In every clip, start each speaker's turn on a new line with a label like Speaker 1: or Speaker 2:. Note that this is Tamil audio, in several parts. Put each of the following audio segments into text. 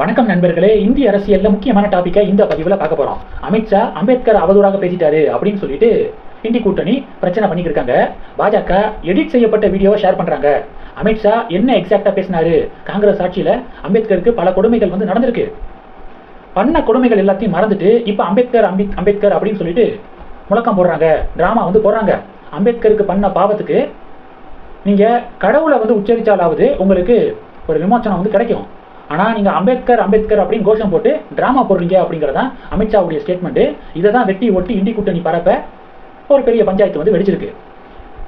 Speaker 1: வணக்கம் நண்பர்களே இந்திய அரசியல்ல முக்கியமான டாபிக்கை இந்த பதிவில் பார்க்க போறோம். அமித்ஷா அம்பேத்கர் அவதூறாக பேசிட்டாரு அப்படின்னு சொல்லிட்டு இந்தி கூட்டணி பிரச்சனை பண்ணிக்கிருக்காங்க. பாஜக எடிட் செய்யப்பட்ட வீடியோவை ஷேர் பண்றாங்க. அமித்ஷா என்ன எக்ஸாக்டா பேசினாரு? காங்கிரஸ் ஆட்சியில அம்பேத்கருக்கு பல கொடுமைகள் வந்து நடந்திருக்கு. பண்ண கொடுமைகள் எல்லாத்தையும் மறந்துட்டு இப்போ அம்பேத்கர் அம்பித் அம்பேத்கர் அப்படின்னு சொல்லிட்டு முழக்கம் போடுறாங்க. டிராமா வந்து போடுறாங்க. அம்பேத்கருக்கு பண்ண பாவத்துக்கு நீங்க கடவுளை வந்து உச்சரிச்சாலாவது உங்களுக்கு ஒரு விமோச்சனம் வந்து கிடைக்கும். ஆனால் நீங்கள் அம்பேத்கர் அம்பேத்கர் அப்படின்னு கோஷம் போட்டு ட்ராமா போடுறீங்க அப்படிங்கிறதான் அமித்ஷாவுடைய ஸ்டேட்மெண்ட் இதை தான் வெட்டி ஒட்டி இண்டி கூட்டணி பரப்ப ஒரு பெரிய பஞ்சாயத்து வந்து வெடிச்சிருக்கு.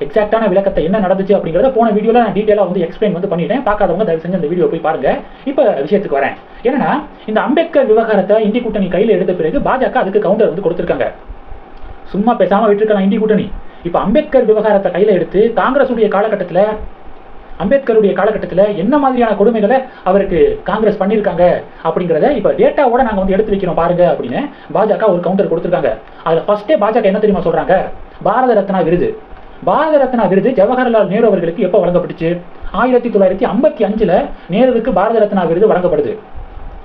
Speaker 1: எக்ஸாக்டான விளக்கத்தை என்ன நடந்துச்சு அப்படிங்கிறத போன வீடியோல நான் டீட்டெயிலாக வந்து எக்ஸ்பிளைன் வந்து பண்ணிட்டேன். பார்க்காதவங்க தயவு செஞ்சு அந்த வீடியோ போய் பாருங்க. இப்போ விஷயத்துக்கு வரேன். என்னன்னா இந்த அம்பேத்கர் விவகாரத்தை இந்தி கூட்டணி கையில் எடுத்த பிறகு பாஜக அதுக்கு கவுண்டர் வந்து கொடுத்துருக்காங்க. சும்மா பேசாமல் விட்டுருக்கலாம் இந்தி கூட்டணி. இப்போ அம்பேத்கர் விவகாரத்தை கையில் எடுத்து காங்கிரஸுடைய காலகட்டத்தில் அம்பேத்கருடைய காலகட்டத்தில் என்ன மாதிரியான கொடுமைகளை அவருக்கு காங்கிரஸ் பண்ணியிருக்காங்க அப்படிங்கிறத இப்போ டேட்டாவோட நாங்கள் வந்து எடுத்து வைக்கிறோம் பாருங்க அப்படின்னு பாஜக ஒரு கவுண்டர் கொடுத்துருக்காங்க. அதில் ஃபர்ஸ்டே பாஜக என்ன தெரியுமா சொல்கிறாங்க பாரத ரத்னா விருது. பாரத ரத்னா விருது ஜவஹர்லால் நேரு அவர்களுக்கு எப்போ வழங்கப்பட்டுச்சு? ஆயிரத்தி தொள்ளாயிரத்தி ஐம்பத்தி அஞ்சில் நேருவுக்கு பாரத ரத்னா விருது வழங்கப்படுது.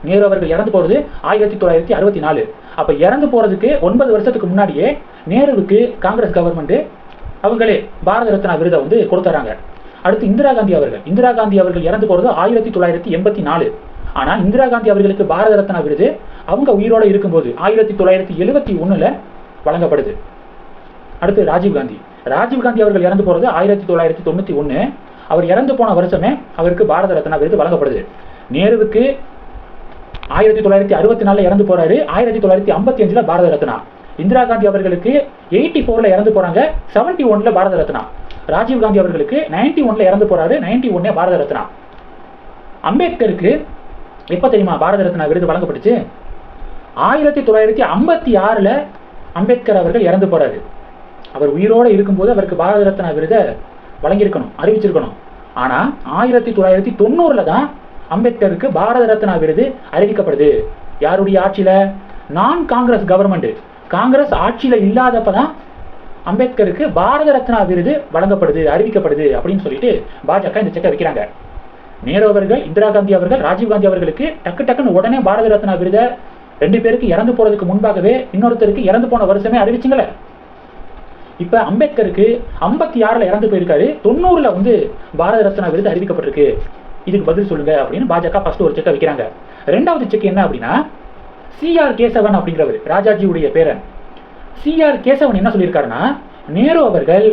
Speaker 1: நேரு அவர்கள் இறந்து போகிறது ஆயிரத்தி தொள்ளாயிரத்தி அறுபத்தி நாலு. அப்போ இறந்து போகிறதுக்கு ஒன்பது வருஷத்துக்கு முன்னாடியே நேருவுக்கு காங்கிரஸ் கவர்மெண்ட்டு அவங்களே பாரத ரத்னா விருதை வந்து கொடுத்துறாங்க. அடுத்து இந்திரா காந்தி அவர்கள். இந்திரா காந்தி அவர்கள் இறந்து போறது ஆயிரத்தி தொள்ளாயிரத்தி எண்பத்தி நாலு. ஆனா இந்திரா காந்தி அவர்களுக்கு பாரத ரத்னா விருது அவங்க உயிரோட இருக்கும்போது ஆயிரத்தி தொள்ளாயிரத்தி எழுபத்தி ஒண்ணுல வழங்கப்படுது. அடுத்து ராஜீவ் காந்தி. ராஜீவ் காந்தி அவர்கள் இறந்து போறது ஆயிரத்தி தொள்ளாயிரத்தி தொண்ணூத்தி ஒன்னு அவர் இறந்து போன வருஷமே அவருக்கு பாரத ரத்னா விருது வழங்கப்படுது. நேருவுக்கு ஆயிரத்தி தொள்ளாயிரத்தி அறுபத்தி நாலுல இறந்து போறாரு. ஆயிரத்தி தொள்ளாயிரத்தி ஐம்பத்தி அஞ்சுல பாரத ரத்னா. இந்திரா காந்தி அவர்களுக்கு எயிட்டி ஃபோரில் இறந்து போறாங்க. செவன்டி ஒன்ல பாரத ரத்னா. ராஜீவ் காந்தி அவர்களுக்கு நைன்டி ஒன்ல இறந்து போறாரு. நைன்டி ஒன்னே பாரத ரத்னா. அம்பேத்கருக்கு எப்ப தெரியுமா பாரத ரத்னா விருது வழங்கப்பட்டுச்சு? ஆயிரத்தி தொள்ளாயிரத்தி ஐம்பத்தி ஆறுல அம்பேத்கர் அவர்கள் இறந்து போறாரு. அவர் உயிரோட இருக்கும்போது அவருக்கு பாரத ரத்னா விருதை வழங்கியிருக்கணும் அறிவிச்சிருக்கணும். ஆனா ஆயிரத்தி தொள்ளாயிரத்தி தொண்ணூறுல தான் அம்பேத்கருக்கு பாரத ரத்னா விருது அறிவிக்கப்படுது. யாருடைய ஆட்சியில? நான் காங்கிரஸ் கவர்மெண்ட் காங்கிரஸ் ஆட்சியில இல்லாதப்பதான் அம்பேத்கருக்கு பாரத ரத்னா விருது வழங்கப்படுது அறிவிக்கப்படுது அப்படின்னு சொல்லிட்டு பாஜக இந்த செக்கை வைக்கிறாங்க. நேரு அவர்கள் இந்திரா காந்தி அவர்கள் ராஜீவ் காந்தி அவர்களுக்கு டக்கு டக்குன்னு உடனே பாரத ரத்னா விருதை ரெண்டு பேருக்கு இறந்து போறதுக்கு முன்பாகவே இன்னொருத்தருக்கு இறந்து போன வருஷமே அறிவிச்சுங்களே. இப்ப அம்பேத்கருக்கு ஐம்பத்தி ஆறுல இறந்து போயிருக்காரு. தொண்ணூறுல வந்து பாரத ரத்னா விருது அறிவிக்கப்பட்டிருக்கு. இதுக்கு பதில் சொல்லுங்க அப்படின்னு பாஜக ஃபர்ஸ்ட் ஒரு செக்கை வைக்கிறாங்க. ரெண்டாவது செக் என்ன அப்படின்னா சிஆர் கேசவன் அப்படிங்கிறவர் ராஜாஜியுடைய பேரன். சிஆர் கேசவன் என்ன சொல்லியிருக்காருன்னா நேரு அவர்கள்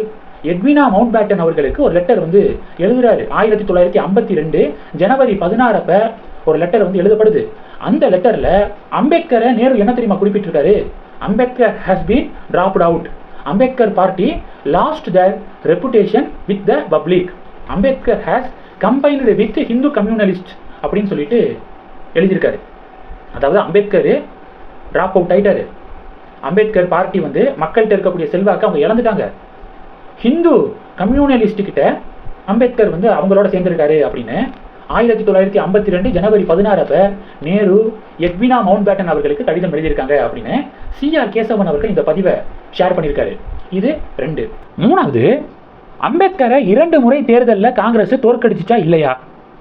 Speaker 1: எட்வினா மவுண்ட் பேட்டன் அவர்களுக்கு ஒரு லெட்டர் வந்து எழுதுறாரு. ஆயிரத்தி தொள்ளாயிரத்தி ஐம்பத்தி ரெண்டு ஜனவரி பதினாறப்ப ஒரு லெட்டர் வந்து எழுதப்படுது. அந்த லெட்டரில் அம்பேத்கரை நேரு என்ன தெரியுமா குறிப்பிட்டிருக்காரு? Ambedkar has been dropped out Ambedkar party lost their reputation with the public Ambedkar has combined with Hindu communalist அப்படின்னு சொல்லிட்டு எழுதியிருக்காரு. அதாவது அம்பேத்கர் ட்ராப் அவுட் ஆகிட்டாரு அம்பேத்கர் பார்ட்டி வந்து மக்கள்கிட்ட இருக்கக்கூடிய செல்வாக்கு அவங்க இழந்துட்டாங்க. ஹிந்து கம்யூனலிஸ்ட் கிட்ட அம்பேத்கர் வந்து அவங்களோட சேர்ந்திருக்காரு அப்படின்னு ஆயிரத்தி தொள்ளாயிரத்தி ஐம்பத்தி ரெண்டு ஜனவரி பதினாறப்ப நேரு எட்வினா மவுண்ட் பேட்டன் அவர்களுக்கு கடிதம் எழுதியிருக்காங்க அப்படின்னு சிஆர் கேசவன் அவர்கள் இந்த பதிவை ஷேர் பண்ணியிருக்காரு. இது ரெண்டு. மூணாவது அம்பேத்கரை இரண்டு முறை தேர்தலில் காங்கிரஸ் தோற்கடிச்சிச்சா இல்லையா?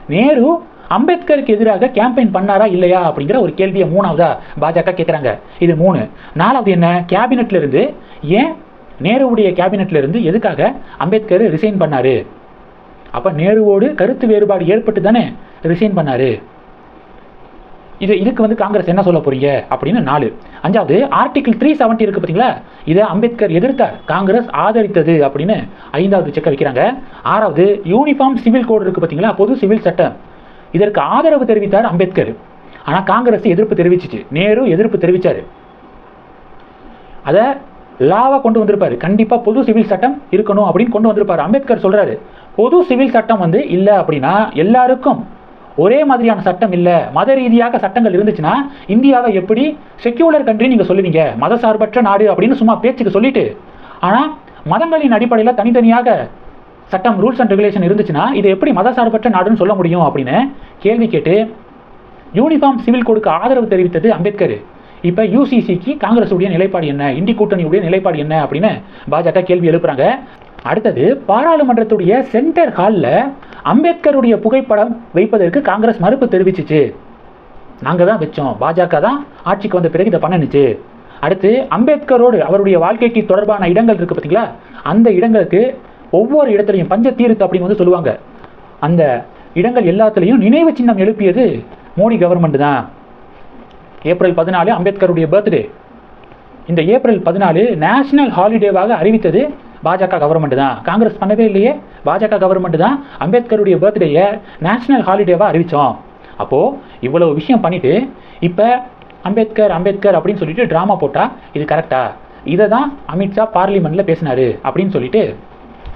Speaker 1: நேரு அம்பேத்கருக்கு எதிராக கேம்பெயின் பண்ணாரா இல்லையா அப்படிங்கிற ஒரு கேள்வியை மூணாவதா பாஜக கேட்குறாங்க இது மூணு. நாலாவது என்ன? கேபினெட்ல இருந்து ஏன் நேருவுடைய கேபினெட்ல இருந்து எதுக்காக அம்பேத்கர் ரிசைன் பண்ணாரு? அப்ப நேருவோடு கருத்து வேறுபாடு ஏற்பட்டு தானே ரிசைன் பண்ணாரு? இது இதுக்கு வந்து காங்கிரஸ் என்ன சொல்ல போறீங்க அப்படின்னு நாலு. அஞ்சாவது ஆர்டிகிள் த்ரீ செவன்ட்டி இருக்கு பார்த்தீங்களா இதை அம்பேத்கர் எதிர்த்தார். காங்கிரஸ் ஆதரித்தது அப்படின்னு ஐந்தாவது செக்க வைக்கிறாங்க. ஆறாவது யூனிஃபார்ம் சிவில் கோடு இருக்கு பார்த்தீங்களா பொது சிவில் சட்டம். இதற்கு ஆதரவு தெரிவித்தார் அம்பேத்கர். ஆனால் காங்கிரஸ் எதிர்ப்பு தெரிவிச்சிச்சு. நேரு எதிர்ப்பு தெரிவிச்சாரு. அதை லாவா கொண்டு வந்திருப்பாரு. கண்டிப்பாக பொது சிவில் சட்டம் இருக்கணும் அப்படின்னு கொண்டு வந்திருப்பார். அம்பேத்கர் சொல்றாரு பொது சிவில் சட்டம் வந்து இல்லை அப்படின்னா எல்லாருக்கும் ஒரே மாதிரியான சட்டம் இல்லை. மத ரீதியாக சட்டங்கள் இருந்துச்சுன்னா இந்தியாவை எப்படி செக்யூலர் கண்ட்ரி நீங்கள் சொல்லுவீங்க? மதசார்பற்ற நாடு அப்படின்னு சும்மா பேச்சுக்கு சொல்லிட்டு ஆனால் மதங்களின் அடிப்படையில் தனித்தனியாக சட்டம் ரூல்ஸ் அண்ட் ரெகுலேஷன் இருந்துச்சுன்னா இது எப்படி மதசார்பற்ற நாடுன்னு சொல்ல முடியும் அப்படின்னு கேள்வி கேட்டு யூனிஃபார்ம் சிவில் கோடுக்கு ஆதரவு தெரிவித்தது அம்பேத்கர். இப்போ யூசிசிக்கு காங்கிரஸ் உடைய நிலைப்பாடு என்ன? இந்தி கூட்டணியுடைய நிலைப்பாடு என்ன? அப்படின்னு பாஜக கேள்வி எழுப்புறாங்க. அடுத்தது பாராளுமன்றத்துடைய சென்டர் ஹாலில் அம்பேத்கருடைய புகைப்படம் வைப்பதற்கு காங்கிரஸ் மறுப்பு தெரிவிச்சிச்சு. நாங்கள் தான் வச்சோம். பாஜக தான் ஆட்சிக்கு வந்த பிறகு இதை பண்ணுனுச்சு. அடுத்து அம்பேத்கரோடு அவருடைய வாழ்க்கைக்கு தொடர்பான இடங்கள் இருக்குது பார்த்தீங்களா அந்த இடங்களுக்கு ஒவ்வொரு இடத்துலையும் பஞ்ச தீர்த்து அப்படின்னு வந்து சொல்லுவாங்க. அந்த இடங்கள் எல்லாத்துலேயும் நினைவு சின்னம் எழுப்பியது மோடி கவர்மெண்ட் தான். ஏப்ரல் பதினாலு அம்பேத்கருடைய பர்த்டே இந்த ஏப்ரல் பதினாலு நேஷனல் ஹாலிடேவாக அறிவித்தது பாஜக கவர்மெண்ட் தான். காங்கிரஸ் பண்ணவே இல்லையே பாஜக கவர்மெண்ட் தான் அம்பேத்கருடைய பர்த்டேயை நேஷனல் ஹாலிடேவாக அறிவித்தோம் அப்போது இவ்வளவு விஷயம் பண்ணிவிட்டு இப்போ அம்பேத்கர் அம்பேத்கர் அப்படின்னு சொல்லிட்டு ட்ராமா போட்டால் இது கரெக்டா இதை தான் அமித்ஷா பார்லிமெண்ட்டில் பேசினாரு அப்படின்னு சொல்லிட்டு